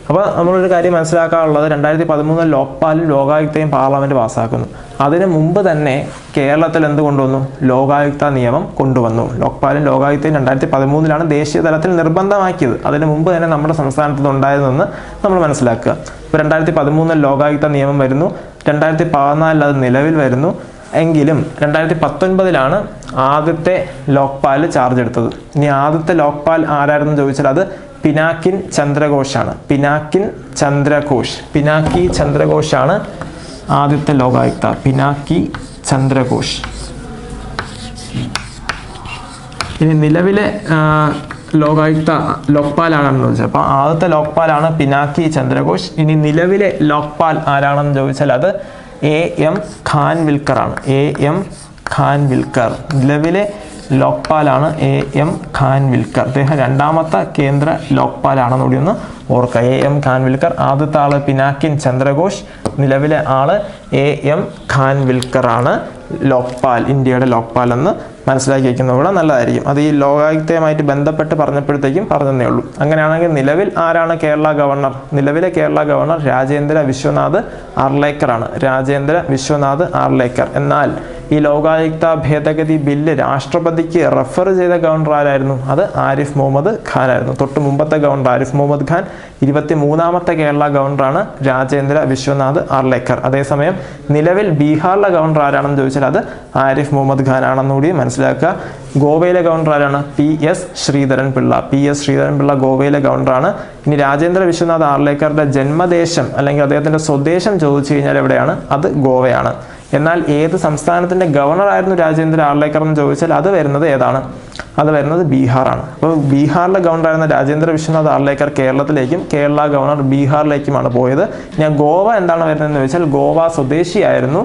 [SPEAKER 1] അപ്പോൾ നമ്മളൊരു കാര്യം മനസ്സിലാക്കാനുള്ളത് രണ്ടായിരത്തി പതിമൂന്ന് ലോക്പാലും ലോകായുക്തയും പാർലമെന്റ് പാസ്സാക്കുന്നു. അതിന് മുമ്പ് തന്നെ കേരളത്തിൽ എന്ത് കൊണ്ടുവന്നു ലോകായുക്ത നിയമം കൊണ്ടുവന്നു. ലോക്പാലും ലോകായുക്തയും രണ്ടായിരത്തി പതിമൂന്നിലാണ് ദേശീയ തലത്തിൽ നിർബന്ധമാക്കിയത്. അതിന് മുമ്പ് തന്നെ നമ്മുടെ സംസ്ഥാനത്ത് ഉണ്ടായതെന്ന് നമ്മൾ മനസ്സിലാക്കുക. ഇപ്പോൾ രണ്ടായിരത്തി പതിമൂന്നിൽ ലോകായുക്ത നിയമം വരുന്നു. രണ്ടായിരത്തി പതിനാലിൽ അത് നിലവിൽ വരുന്നു. എങ്കിലും രണ്ടായിരത്തി പത്തൊൻപതിലാണ് ആദ്യത്തെ ലോക്പാൽ ചാർജ് എടുത്തത്. ഇനി ആദ്യത്തെ ലോക്പാൽ ആരായിരുന്നു ചോദിച്ചാൽ അത് പിനാക്കിൻ ചന്ദ്രഘോഷാണ് പിനാക്കിൻ ചന്ദ്രഘോഷ് പിനാക്കി ചന്ദ്രഘോഷാണ് ആദ്യത്തെ ലോകായുക്ത. പിനാക്കി ചന്ദ്രഘോഷ് ഇനി നിലവിലെ ലോകായുക്ത ലോക്പാൽ ആണെന്ന് ചോദിച്ചത് അപ്പോൾ ആദ്യത്തെ ലോക്പാലാണ് പിനാക്കി ചന്ദ്രഘോഷ് ഇനി നിലവിലെ ലോക്പാൽ ആരാണെന്ന് ചോദിച്ചാൽ അത് എ എം ഖാൻ വിൽക്കർ ആണ് എ എം ഖാൻ വിൽക്കർ നിലവിലെ ലോക്പാലാണ് എ എം ഖാൻ വിൽക്കർ അദ്ദേഹം രണ്ടാമത്തെ കേന്ദ്ര ലോക്പാലാണെന്ന് കൂടി ഒന്ന് ഓർക്കുക. എ എം ഖാൻ വിൽക്കർ ആദ്യത്തെ ആൾ പിനാക്കിൻ ചന്ദ്രഘോഷ് നിലവിലെ ആൾ എ എം ഖാൻ വിൽക്കർ ആണ് ലോക്പാൽ ഇന്ത്യയുടെ ലോക്പാൽ എന്ന് മനസ്സിലാക്കി വയ്ക്കുന്നത് കൂടെ നല്ലതായിരിക്കും. അത് ഈ ലോകായുക്തയുമായിട്ട് ബന്ധപ്പെട്ട് പറഞ്ഞപ്പോഴത്തേക്കും പറഞ്ഞതേ ഉള്ളൂ. അങ്ങനെയാണെങ്കിൽ നിലവിൽ ആരാണ് കേരള ഗവർണർ? നിലവിലെ കേരള ഗവർണർ രാജേന്ദ്ര വിശ്വനാഥ് ആർലേക്കറാണ്. രാജേന്ദ്ര വിശ്വനാഥ് ആർലേക്കർ. എന്നാൽ ഈ ലോകായുക്ത ഭേദഗതി ബില്ല് രാഷ്ട്രപതിക്ക് റെഫർ ചെയ്ത ഗവർണർ ആരായിരുന്നു? അത് ആരിഫ് മുഹമ്മദ് ഖാൻ ആയിരുന്നു തൊട്ട് മുമ്പത്തെ ഗവർണർ ആരിഫ് മുഹമ്മദ് ഖാൻ ഇരുപത്തി മൂന്നാമത്തെ കേരള ഗവർണറാണ് രാജേന്ദ്ര വിശ്വനാഥ് അർലേക്കർ. അതേസമയം നിലവിൽ ബീഹാറിലെ ഗവർണർ ആരാണെന്ന് ചോദിച്ചാൽ അത് ആരിഫ് മുഹമ്മദ് ഖാൻ ആണെന്നുകൂടി മനസ്സിലാക്കുക. ഗോവയിലെ ഗവർണർ ആരാണ്? P S Sreedharan Pillai. P S Sreedharan Pillai ഗോവയിലെ ഗവർണറാണ്. ഇനി രാജേന്ദ്ര വിശ്വനാഥ് ആർലേക്കറുടെ ജന്മദേശം അല്ലെങ്കിൽ അദ്ദേഹത്തിന്റെ സ്വദേശം ചോദിച്ചു കഴിഞ്ഞാൽ എവിടെയാണ്? അത് ഗോവയാണ്. എന്നാൽ ഏത് സംസ്ഥാനത്തിന്റെ ഗവർണർ ആയിരുന്നു രാജേന്ദ്ര ആർലേക്കർ എന്ന് ചോദിച്ചാൽ അത് വരുന്നത് ഏതാണ്? അത് വരുന്നത് ബീഹാറാണ്. അപ്പോൾ ബീഹാറിലെ ഗവർണർ ആയിരുന്ന രാജേന്ദ്ര വിശ്വനാഥ് ആർലേക്കർ കേരളത്തിലേക്കും കേരള ഗവർണർ ബീഹാറിലേക്കുമാണ് പോയത്. ഞാൻ ഗോവ എന്താണ് വരുന്നതെന്ന് ചോദിച്ചാൽ ഗോവ സ്വദേശിയായിരുന്നു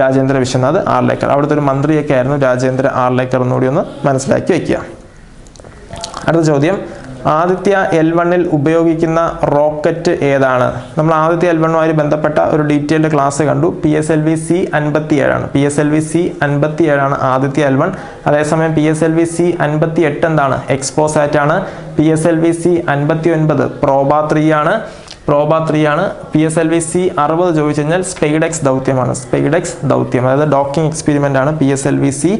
[SPEAKER 1] രാജേന്ദ്ര വിശ്വനാഥ് ആർലേക്കർ. അവിടുത്തെ ഒരു മന്ത്രിയൊക്കെ ആയിരുന്നു രാജേന്ദ്ര ആർലേക്കർ എന്നുകൂടി ഒന്ന് മനസ്സിലാക്കി വയ്ക്കുക അടുത്ത ചോദ്യം. ആദിത്യ എൽ വണ്ണിൽ ഉപയോഗിക്കുന്ന റോക്കറ്റ് ഏതാണ്? നമ്മൾ ആദിത്യ എൽ വണ്ണുമായി ബന്ധപ്പെട്ട ഒരു ഡീറ്റെയിൽഡ് ക്ലാസ് കണ്ടു. P S L V C അൻപത്തി ഏഴാണ് P S L V C അൻപത്തി ഏഴാണ് ആദിത്യ എൽ വൺ അതേസമയം P S L V C അൻപത്തി എട്ട് എന്താണ്? എക്സ്പോസാറ്റ് ആണ്. P S L V C അൻപത്തി ഒൻപത് പ്രോബ ത്രീ ആണ്. പ്രോബ ത്രീ ആണ്. P S L V C അറുപത് ചോദിച്ചു കഴിഞ്ഞാൽ സ്പെയ്ഡെക്സ് ദൗത്യമാണ് സ്പെയ്ഡെക്സ് ദൗത്യം. അതായത് ഡോക്കിംഗ് എക്സ്പെരിമെന്റ് ആണ് P S L V C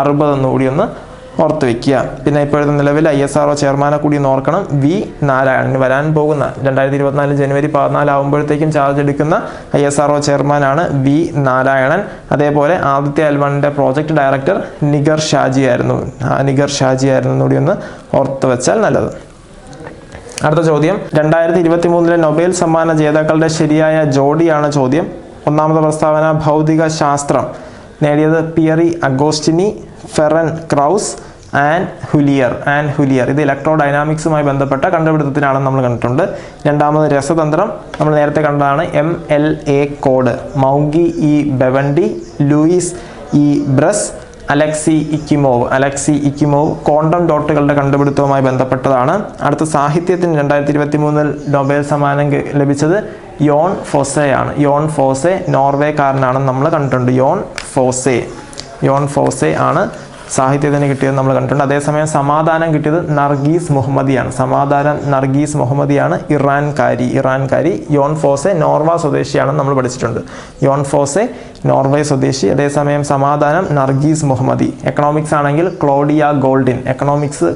[SPEAKER 1] അറുപത് എന്നുകൂടി ഒന്ന് ഓർത്ത് വെക്കുക. പിന്നെ ഇപ്പോഴത്തെ നിലവിൽ ഐ എസ് ആർ ചെയർമാനെ കൂടി ഒന്ന് ഓർക്കണം. വി നാരായണൻ. വരാൻ പോകുന്ന രണ്ടായിരത്തി ഇരുപത്തിനാല് ജനുവരി പതിനാല് ആകുമ്പോഴത്തേക്കും ചാർജ് എടുക്കുന്ന ഐ എസ് ആർ ചെയർമാനാണ് വി നാരായണൻ. അതേപോലെ ആദിത്യ അൽവണിന്റെ പ്രോജക്റ്റ് ഡയറക്ടർ നിഗർ ഷാജി ആയിരുന്നു. നിഗർ ഷാജി ആയിരുന്നു കൂടി ഒന്ന് ഓർത്ത് വെച്ചാൽ നല്ലത്. അടുത്ത ചോദ്യം. രണ്ടായിരത്തി ഇരുപത്തി മൂന്നിലെ നൊബേൽ സമ്മാന ജേതാക്കളുടെ ശരിയായ ജോഡിയാണ് ചോദ്യം. ഒന്നാമത്തെ പ്രസ്താവന ഭൗതിക ശാസ്ത്രം നേടിയത് Pierre Agostini Ferenc Krausz Anne L'Huillier. Anne L'Huillier. ഇത് ഇലക്ട്രോ ഡൈനാമിക്സുമായി ബന്ധപ്പെട്ട കണ്ടുപിടുത്തത്തിനാണെന്ന് നമ്മൾ കണ്ടിട്ടുണ്ട്. രണ്ടാമത് രസതന്ത്രം. നമ്മൾ നേരത്തെ കണ്ടതാണ് M L A code. Moungi E Bawendi Louis E Brus Alexei Ekimov. Alexei Ekimov quantum ഡോട്ടുകളുടെ കണ്ടുപിടുത്തവുമായി ബന്ധപ്പെട്ടതാണ്. അടുത്ത സാഹിത്യത്തിന് രണ്ടായിരത്തി ഇരുപത്തി മൂന്നിൽ നൊബേൽ സമ്മാനം ലഭിച്ചത് യോൺ ഫോസെയാണ്. യോൺ ഫോസെ നോർവേക്കാരനാണെന്ന് നമ്മൾ കണ്ടിട്ടുണ്ട്. യോൺ ഫോസെ. യോൺ ഫോസെ ആണ് സാഹിത്യത്തിന് കിട്ടിയത് നമ്മൾ കണ്ടിട്ടുണ്ട്. അതേസമയം സമാധാനം കിട്ടിയത് നർഗീസ് മുഹമ്മദിയാണ്. സമാധാനം നർഗീസ് മുഹമ്മദിയാണ് ഇറാൻകാരി. ഇറാൻകാരി യോൺ ഫോസെ നോർവ സ്വദേശിയാണെന്ന് നമ്മൾ പഠിച്ചിട്ടുണ്ട്. യോൺ ഫോസെ നോർവേ സ്വദേശി. അതേസമയം സമാധാനം നർഗീസ് മുഹമ്മദി. എക്കണോമിക്സ് ആണെങ്കിൽ Claudia Goldin. Economics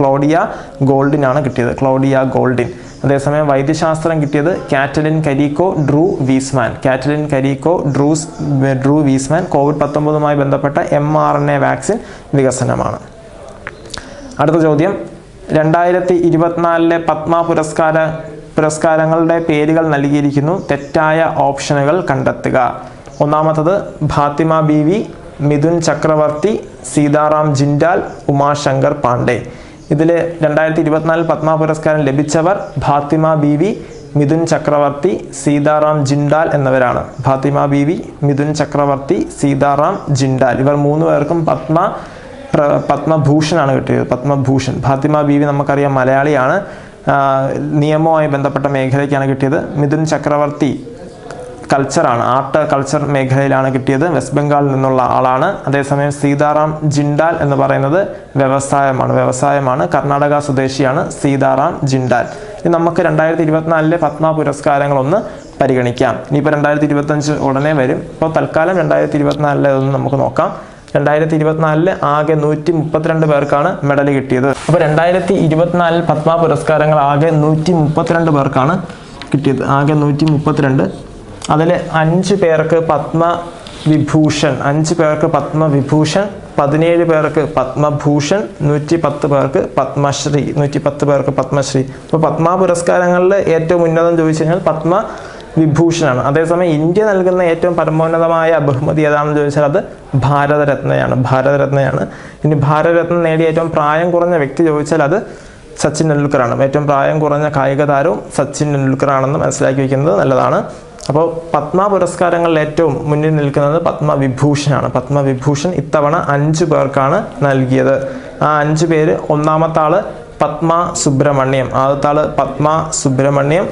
[SPEAKER 1] Claudia Goldin ആണ് കിട്ടിയത്. Claudia Goldin. അതേസമയം വൈദ്യശാസ്ത്രം കിട്ടിയത് Katalin Kariko Drew Weissman. Katalin Kariko Drew Drew Weissman Covid പത്തൊമ്പതുമായി ബന്ധപ്പെട്ട M R N A vaccine വികസനമാണ്. അടുത്ത ചോദ്യം. രണ്ടായിരത്തി ഇരുപത്തിനാലിലെ പത്മ പുരസ്കാര പുരസ്കാരങ്ങളുടെ പേരുകൾ നൽകിയിരിക്കുന്നു. തെറ്റായ ഓപ്ഷനുകൾ കണ്ടെത്തുക. ഒന്നാമത്തത് ഭാത്തിമ ബി വി മിഥുൻ ചക്രവർത്തി സീതാറാം ജിൻഡാൽ ഉമാശങ്കർ പാണ്ഡെ. ഇതിൽ രണ്ടായിരത്തി ഇരുപത്തിനാലിൽ പത്മ പുരസ്കാരം ലഭിച്ചവർ ഭാത്തിമ ബി വി മിഥുൻ ചക്രവർത്തി സീതാറാം ജിൻഡാൽ എന്നിവരാണ്. ഭാത്തിമ ബി വി മിഥുൻ ചക്രവർത്തി സീതാറാം ജിൻഡാൽ. ഇവർ മൂന്ന് പേർക്കും പത്മ പത്മഭൂഷണാണ് കിട്ടിയത്. പത്മഭൂഷൺ. ഫാത്തിമ ബീവി നമുക്കറിയാം മലയാളിയാണ്. നിയമവുമായി ബന്ധപ്പെട്ട മേഖലയ്ക്കാണ് കിട്ടിയത്. മിഥുൻ ചക്രവർത്തി കൾച്ചറാണ് ആർട്ട് കൾച്ചർ മേഖലയിലാണ് കിട്ടിയത്. വെസ്റ്റ് ബംഗാളിൽ നിന്നുള്ള ആളാണ്. അതേസമയം സീതാറാം ജിൻഡാൽ എന്ന് പറയുന്നത് വ്യവസായമാണ് വ്യവസായമാണ്. കർണാടക സ്വദേശിയാണ് സീതാറാം ജിൻഡാൽ. ഇനി നമുക്ക് രണ്ടായിരത്തി ഇരുപത്തിനാലിലെ പത്മ പുരസ്കാരങ്ങളൊന്ന് പരിഗണിക്കാം. ഇനിയിപ്പോൾ രണ്ടായിരത്തി ഇരുപത്തഞ്ച് ഉടനെ വരും. ഇപ്പോൾ തൽക്കാലം രണ്ടായിരത്തി ഇരുപത്തിനാലിലെ ഒന്ന് നമുക്ക് നോക്കാം. രണ്ടായിരത്തി ഇരുപത്തിനാലിൽ ആകെ നൂറ്റി മുപ്പത്തിരണ്ട് പേർക്കാണ് മെഡൽ കിട്ടിയത്. അപ്പോൾ രണ്ടായിരത്തി ഇരുപത്തിനാലിൽ പത്മ പുരസ്കാരങ്ങൾ ആകെ നൂറ്റി മുപ്പത്തിരണ്ട് പേർക്കാണ് കിട്ടിയത്. ആകെ നൂറ്റി മുപ്പത്തിരണ്ട് അതിൽ അഞ്ച് പേർക്ക് പത്മ വിഭൂഷൺ അഞ്ച് പേർക്ക് പത്മവിഭൂഷൺ പതിനേഴ് പേർക്ക് പത്മഭൂഷൺ നൂറ്റി പത്ത് പേർക്ക് പത്മശ്രീ നൂറ്റി പത്ത് പേർക്ക് പത്മശ്രീ. അപ്പോൾ പത്മ പുരസ്കാരങ്ങളിൽ ഏറ്റവും ഉന്നതം ചോദിച്ചു കഴിഞ്ഞാൽ പത്മ വിഭൂഷണാണ് അതേസമയം ഇന്ത്യ നൽകുന്ന ഏറ്റവും പരമോന്നതമായ ബഹുമതി ഏതാണെന്ന് ചോദിച്ചാൽ അത് ഭാരതരത്നയാണ് ഭാരതരത്നയാണ്. ഇനി ഭാരതരത്നം നേടിയ ഏറ്റവും പ്രായം കുറഞ്ഞ വ്യക്തി ചോദിച്ചാൽ അത് സച്ചിൻ ടെണ്ടുൽക്കറാണ്. ഏറ്റവും പ്രായം കുറഞ്ഞ കായിക താരവും സച്ചിൻ ടെണ്ടുൽക്കറാണെന്ന് മനസ്സിലാക്കി വയ്ക്കുന്നത് നല്ലതാണ്. അപ്പോൾ പത്മ പുരസ്കാരങ്ങളിൽ ഏറ്റവും മുന്നിൽ നിൽക്കുന്നത് പത്മവിഭൂഷണാണ് പത്മവിഭൂഷൺ ഇത്തവണ അഞ്ച് പേർക്കാണ് നൽകിയത്. ആ അഞ്ച് പേര് ഒന്നാമത്തെ ആൾ പത്മ സുബ്രഹ്മണ്യം ആദ്യത്തെ ആൾ പത്മ സുബ്രഹ്മണ്യം.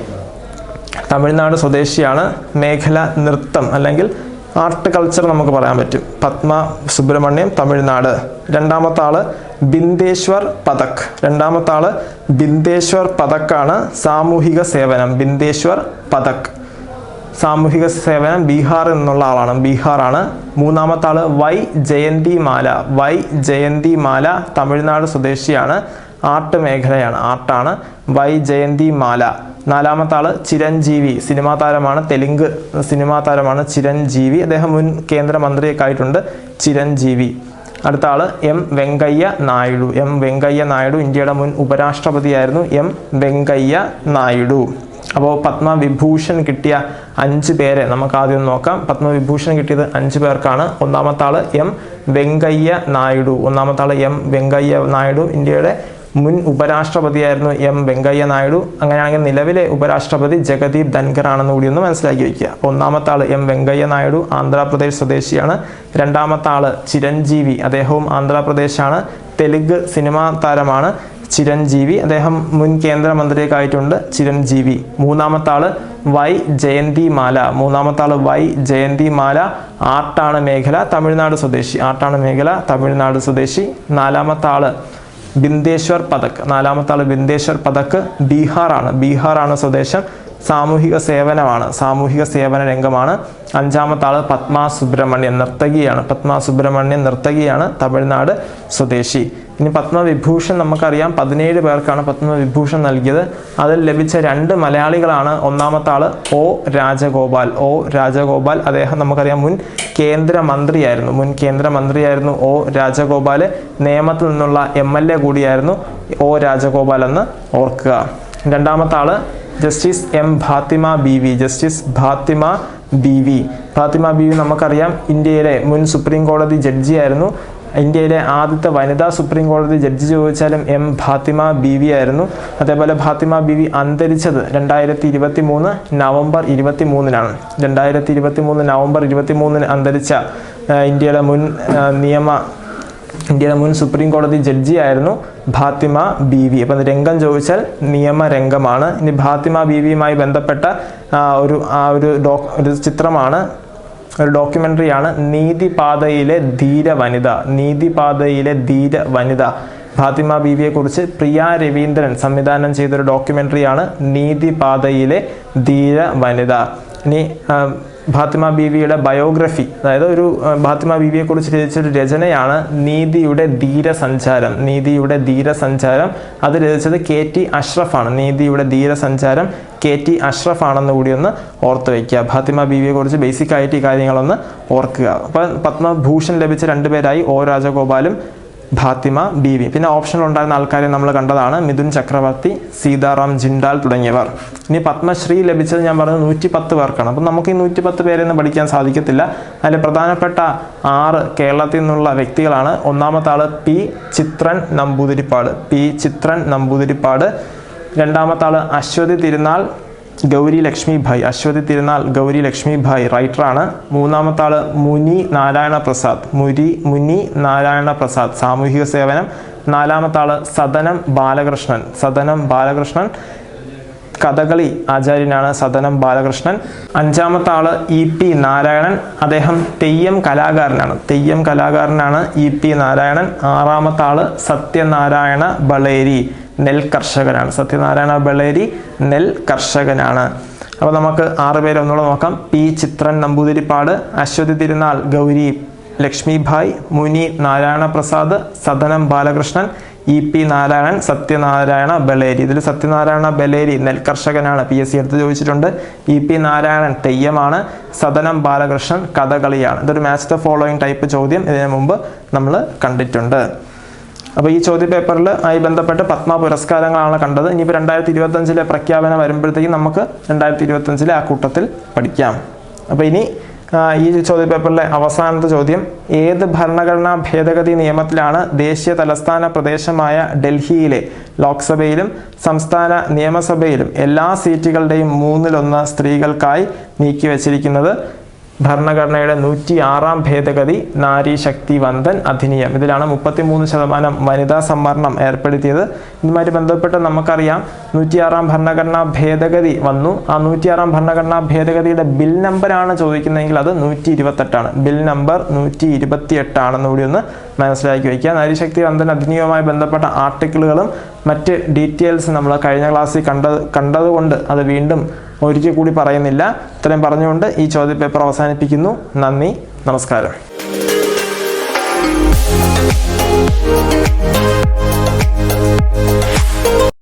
[SPEAKER 1] തമിഴ്നാട് സ്വദേശിയാണ് മേഖല നൃത്തം അല്ലെങ്കിൽ ആർട്ട് കൾച്ചർ നമുക്ക് പറയാൻ പറ്റും. പത്മ സുബ്രഹ്മണ്യം തമിഴ്നാട്. രണ്ടാമത്തെ ആൾ ബിന്ദേശ്വർ പതക്. രണ്ടാമത്തെ ആൾ ബിന്ദേശ്വർ പതക്കാണ് സാമൂഹിക സേവനം. ബിന്ദേശ്വർ പതക്. സാമൂഹിക സേവനം ബീഹാർ എന്നുള്ള ആളാണ്. ബീഹാറാണ്. മൂന്നാമത്തെ ആൾ വൈ ജയന്തി മാല വൈ ജയന്തി മാല തമിഴ്നാട് സ്വദേശിയാണ്. ആർട്ട് മേഖലയാണ് ആർട്ടാണ്. വൈ ജയന്തി മാല നാലാമത്തെ ആൾ ചിരഞ്ജീവി സിനിമാ താരമാണ് തെലുങ്ക് സിനിമാ താരമാണ് ചിരഞ്ജീവി. അദ്ദേഹം മുൻ കേന്ദ്രമന്ത്രിയൊക്കെ ആയിട്ടുണ്ട് ചിരഞ്ജീവി. അടുത്ത ആൾ എം വെങ്കയ്യ നായിഡു. എം വെങ്കയ്യ നായിഡു ഇന്ത്യയുടെ മുൻ ഉപരാഷ്ട്രപതിയായിരുന്നു എം വെങ്കയ്യ നായിഡു. അപ്പോൾ പത്മവിഭൂഷൺ കിട്ടിയ അഞ്ച് പേരെ നമുക്ക് ആദ്യം നോക്കാം. പത്മവിഭൂഷൺ കിട്ടിയത് അഞ്ച് പേർക്കാണ്. ഒന്നാമത്തെ ആൾ എം വെങ്കയ്യ നായിഡു. ഒന്നാമത്തെ ആൾ എം വെങ്കയ്യ നായിഡു. ഇന്ത്യയുടെ മുൻ ഉപരാഷ്ട്രപതിയായിരുന്നു എം വെങ്കയ്യ നായിഡു. അങ്ങനെയാണെങ്കിൽ നിലവിലെ ഉപരാഷ്ട്രപതി ജഗദീപ് ധൻഖർ ആണെന്ന് കൂടി ഒന്ന് മനസ്സിലാക്കി വയ്ക്കുക. ഒന്നാമത്തെ ആൾ എം വെങ്കയ്യ നായിഡു ആന്ധ്രാപ്രദേശ് സ്വദേശിയാണ്. രണ്ടാമത്തെ ആൾ ചിരഞ്ജീവി അദ്ദേഹവും ആന്ധ്രാപ്രദേശാണ്. തെലുങ്ക് സിനിമാ താരമാണ്. ചിരഞ്ജീവി അദ്ദേഹം മുൻ കേന്ദ്രമന്ത്രിയൊക്കെ ആയിട്ടുണ്ട് ചിരഞ്ജീവി. മൂന്നാമത്തെ ആൾ വൈ ജയന്തി മാല മൂന്നാമത്തെ ആൾ വൈ ജയന്തി മാല ആട്ടാണ് മേഖല തമിഴ്നാട് സ്വദേശി. ആട്ടാണ് മേഖല തമിഴ്നാട് സ്വദേശി. നാലാമത്തെ ആൾ ബിന്ദേശ്വർ പതക്. നാലാമത്തെ ആൾ ബിന്ദേശ്വർ പതക് ബീഹാറാണ്. ബീഹാറാണ് സ്വദേശം. സാമൂഹിക സേവനമാണ്. സാമൂഹിക സേവന രംഗമാണ്. അഞ്ചാമത്തെ ആൾ പത്മ സുബ്രഹ്മണ്യൻ നർത്തകിയാണ്. പത്മ സുബ്രഹ്മണ്യൻ നർത്തകിയാണ് തമിഴ്നാട് സ്വദേശി. ഇനി പത്മവിഭൂഷൺ നമുക്കറിയാം. പതിനേഴ് പേർക്കാണ് പത്മവിഭൂഷൺ നൽകിയത്. അതിൽ ലഭിച്ച രണ്ട് മലയാളികളാണ്. ഒന്നാമത്തെ ആൾ ഒ രാജഗോപാൽ. ഒ രാജഗോപാൽ അദ്ദേഹം നമുക്കറിയാം മുൻ കേന്ദ്രമന്ത്രിയായിരുന്നു. മുൻ കേന്ദ്രമന്ത്രിയായിരുന്നു ഒ രാജഗോപാൽ നിയമത്തിൽ നിന്നുള്ള എം എൽ എ കൂടിയായിരുന്നു ഒ രാജഗോപാൽ എന്ന് ഓർക്കുക. രണ്ടാമത്തെ ആൾ justice M Fathima Beevi justice Fathima Beevi Fathima Beevi നമുക്കറിയാം ഇന്ത്യയിലെ മുൻ സുപ്രീം കോടതി ജഡ്ജിയായിരുന്നു. ഇന്ത്യയിലെ ആദ്യത്തെ വനിതാ സുപ്രീം കോടതി ജഡ്ജി ചോദിച്ചാലും എം ഫാത്തിമ ബി വി ആയിരുന്നു. അതേപോലെ ഫാത്തിമ ബി വി അന്തരിച്ചത് രണ്ടായിരത്തി ഇരുപത്തി മൂന്ന് നവംബർ ഇരുപത്തി മൂന്നിനാണ് രണ്ടായിരത്തി ഇരുപത്തി മൂന്ന് നവംബർ ഇരുപത്തി മൂന്നിന് അന്തരിച്ച ഇന്ത്യയുടെ മുൻ നിയമ ഇന്ത്യയുടെ മുൻ സുപ്രീം കോടതി ജഡ്ജി ആയിരുന്നു ഫാത്തിമ ബി വി അപ്പം രംഗം ചോദിച്ചാൽ നിയമരംഗമാണ്. ഇനി ഫാത്തിമ ബി വിയുമായി ബന്ധപ്പെട്ട ഒരു ആ ഒരു ഡോ ഒരു ചിത്രമാണ് ഒരു ഡോക്യുമെന്ററിയാണ് നീതിപാതയിലെ ധീര വനിത നീതിപാതയിലെ ധീര വനിത ഫാത്തിമ ബീവിയെ കുറിച്ച് പ്രിയ രവീന്ദ്രൻ സംവിധാനം ചെയ്തൊരു ഡോക്യുമെന്ററിയാണ് നീതിപാതയിലെ ധീര വനിത ഇനി ഫാത്തിമ ബീവിയുടെ ബയോഗ്രഫി അതായത് ഒരു ഫാത്തിമ ബീവിയെ കുറിച്ച് രചിച്ചൊരു രചനയാണ് നീതിയുടെ ധീരസഞ്ചാരം. നീതിയുടെ ധീരസഞ്ചാരം. അത് രചിച്ചത് കെ ടി അഷ്റഫാണ്. നീതിയുടെ ധീരസഞ്ചാരം കെ ടി അഷ്റഫാണെന്ന് കൂടി ഒന്ന് ഓർത്ത് വയ്ക്കുക. ഫാത്തിമ ബേസിക് ആയിട്ട് ഈ കാര്യങ്ങളൊന്ന് ഓർക്കുക. അപ്പം പത്മഭൂഷൺ ലഭിച്ച രണ്ടുപേരായി ഒ രാജഗോപാലും ഫാത്തിമ ബി വി പിന്നെ ഓപ്ഷനിൽ ഉണ്ടായിരുന്ന ആൾക്കാരെ നമ്മൾ കണ്ടതാണ്. മിഥുൻ ചക്രവർത്തി സീതാറാം ജിൻഡാൽ തുടങ്ങിയവർ. ഇനി പത്മശ്രീ ലഭിച്ചത് ഞാൻ പറഞ്ഞത് നൂറ്റി പത്ത് പേർക്കാണ്. അപ്പം നമുക്ക് ഈ നൂറ്റി പത്ത് പേരെയൊന്നും പഠിക്കാൻ സാധിക്കത്തില്ല. അതിൽ പ്രധാനപ്പെട്ട ആറ് കേരളത്തിൽ നിന്നുള്ള വ്യക്തികളാണ്. ഒന്നാമത്തെ ആൾ പി ചിത്രൻ നമ്പൂതിരിപ്പാട്. പി ചിത്രൻ നമ്പൂതിരിപ്പാട്. രണ്ടാമത്തെ ആൾ അശ്വതി തിരുനാൾ. ഗൗരി ലക്ഷ്മി ഭായ് അശ്വതി തിരുനാൾ ഗൗരി ലക്ഷ്മി ഭായ് റൈറ്ററാണ്. മൂന്നാമത്തെ ആൾ മുനി നാരായണ പ്രസാദ് മുരി മുനി നാരായണ പ്രസാദ് സാമൂഹിക സേവനം. നാലാമത്തെ ആൾ സദനം ബാലകൃഷ്ണൻ. സദനം ബാലകൃഷ്ണൻ. കഥകളി ആചാര്യനാണ് സദനം ബാലകൃഷ്ണൻ. അഞ്ചാമത്തെ ആൾ ഇ പി നാരായണൻ. അദ്ദേഹം തെയ്യം കലാകാരനാണ്. തെയ്യം കലാകാരനാണ് ഇ പി നാരായണൻ. ആറാമത്തെ ആൾ സത്യനാരായണ ബളേരി നെൽ കർഷകനാണ്. സത്യനാരായണ ബളേരി നെൽ കർഷകനാണ്. അപ്പോൾ നമുക്ക് ആറ് പേരെ നോക്കാം. പി ചിത്രൻ നമ്പൂതിരിപ്പാട് അശ്വതി തിരുനാൾ ഗൗരി ലക്ഷ്മിഭായ് മുനി നാരായണ പ്രസാദ് സദനം ബാലകൃഷ്ണൻ ഇ പി നാരായണൻ സത്യനാരായണ ബലേരി ഇതിൽ സത്യനാരായണ ബലേരി നെൽകർഷകനാണ്. പി. എസ്. സി എടുത്ത് ചോദിച്ചിട്ടുണ്ട്. ഇ പി നാരായണൻ തെയ്യമാണ്. സദനം ബാലകൃഷ്ണൻ കഥകളിയാണ്. ഇതൊരു മാച്ച് ദ ഫോളോയിങ് ടൈപ്പ് ചോദ്യം. ഇതിനു മുമ്പ് നമ്മൾ കണ്ടിട്ടുണ്ട്. അപ്പോൾ ഈ ചോദ്യ പേപ്പറിൽ ആയി ബന്ധപ്പെട്ട് പത്മ പുരസ്കാരങ്ങളാണ് കണ്ടത്. ഇനിയിപ്പോൾ രണ്ടായിരത്തി ഇരുപത്തഞ്ചിലെ പ്രഖ്യാപനം വരുമ്പോഴത്തേക്കും നമുക്ക് രണ്ടായിരത്തി ഇരുപത്തഞ്ചിലെ ആ കൂട്ടത്തിൽ പഠിക്കാം. അപ്പോൾ ഇനി ഈ ചോദ്യ പേപ്പറിലെ അവസാനത്തെ ചോദ്യം ഏത് ഭരണഘടനാ ഭേദഗതി നിയമത്തിലാണ് ദേശീയ തലസ്ഥാന പ്രദേശമായ ഡൽഹിയിലെ ലോക്സഭയിലും സംസ്ഥാന നിയമസഭയിലും എല്ലാ സീറ്റുകളുടെയും മൂന്നിലൊന്ന് സ്ത്രീകൾക്കായി നീക്കിവച്ചിരിക്കുന്നത്? ഭരണഘടനയുടെ നൂറ്റി ആറാം ഭേദഗതി നാരി ശക്തി വന്ദൻ അധിനിയം. ഇതിലാണ് മുപ്പത്തിമൂന്ന് ശതമാനം വനിതാ സംവരണം ഏർപ്പെടുത്തിയത്. ഇതുമായി ബന്ധപ്പെട്ട് നമുക്കറിയാം നൂറ്റിയാറാം ഭരണഘടനാ ഭേദഗതി വന്നു. ആ നൂറ്റിയാറാം ഭരണഘടനാ ഭേദഗതിയുടെ ബിൽ നമ്പറാണ് ചോദിക്കുന്നതെങ്കിൽ അത് നൂറ്റി ഇരുപത്തെട്ടാണ് ബിൽ നമ്പർ നൂറ്റി ഇരുപത്തി എട്ടാണെന്ന് കൂടി ഒന്ന് മനസ്സിലാക്കി വയ്ക്കുക. നാരിശക്തി വന്ദൻ അധിനിയവുമായി ബന്ധപ്പെട്ട ആർട്ടിക്കിളുകളും മറ്റ് ഡീറ്റെയിൽസ് നമ്മൾ കഴിഞ്ഞ ക്ലാസ്സിൽ കണ്ടത് കണ്ടതുകൊണ്ട് അത് വീണ്ടും ഒരിക്കൽ കൂടി പറയുന്നില്ല. ഇത്രയും പറഞ്ഞുകൊണ്ട് ഈ ചോദ്യപേപ്പർ അവസാനിപ്പിക്കുന്നു. നന്ദി. നമസ്കാരം.